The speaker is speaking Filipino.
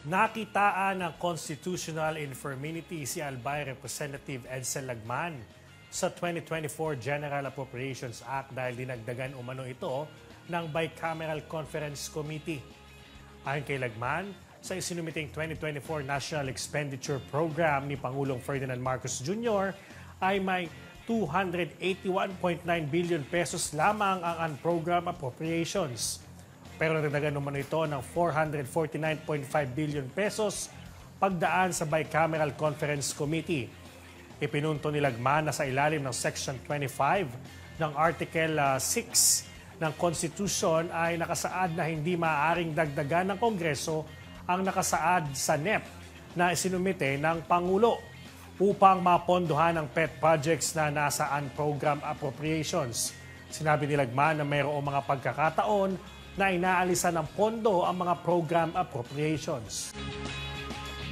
Nakitaan ng constitutional infirmity si Albay Representative Edsel Lagman sa 2024 General Appropriations Act dahil dinagdagan umano ito ng Bicameral Conference Committee. Ayon kay Lagman, sa isinumiting 2024 National Expenditure Program ni Pangulong Ferdinand Marcos Jr. ay may 281.9 billion pesos lamang ang unprogrammed appropriations. Pero nagdagan naman ito ng 449.5 billion pesos pagdaan sa Bicameral Conference Committee. Ipinunto ni Lagman na sa ilalim ng Section 25 ng Article ah, 6 ng Constitution ay nakasaad na hindi maaaring dagdagan ng Kongreso ang nakasaad sa NEP na isinumite ng Pangulo upang mapondohan ang pet projects na nasa unprogrammed appropriations. Sinabi ni Lagman na mayroong mga pagkakataon na inaalisan ng pondo ang mga program appropriations.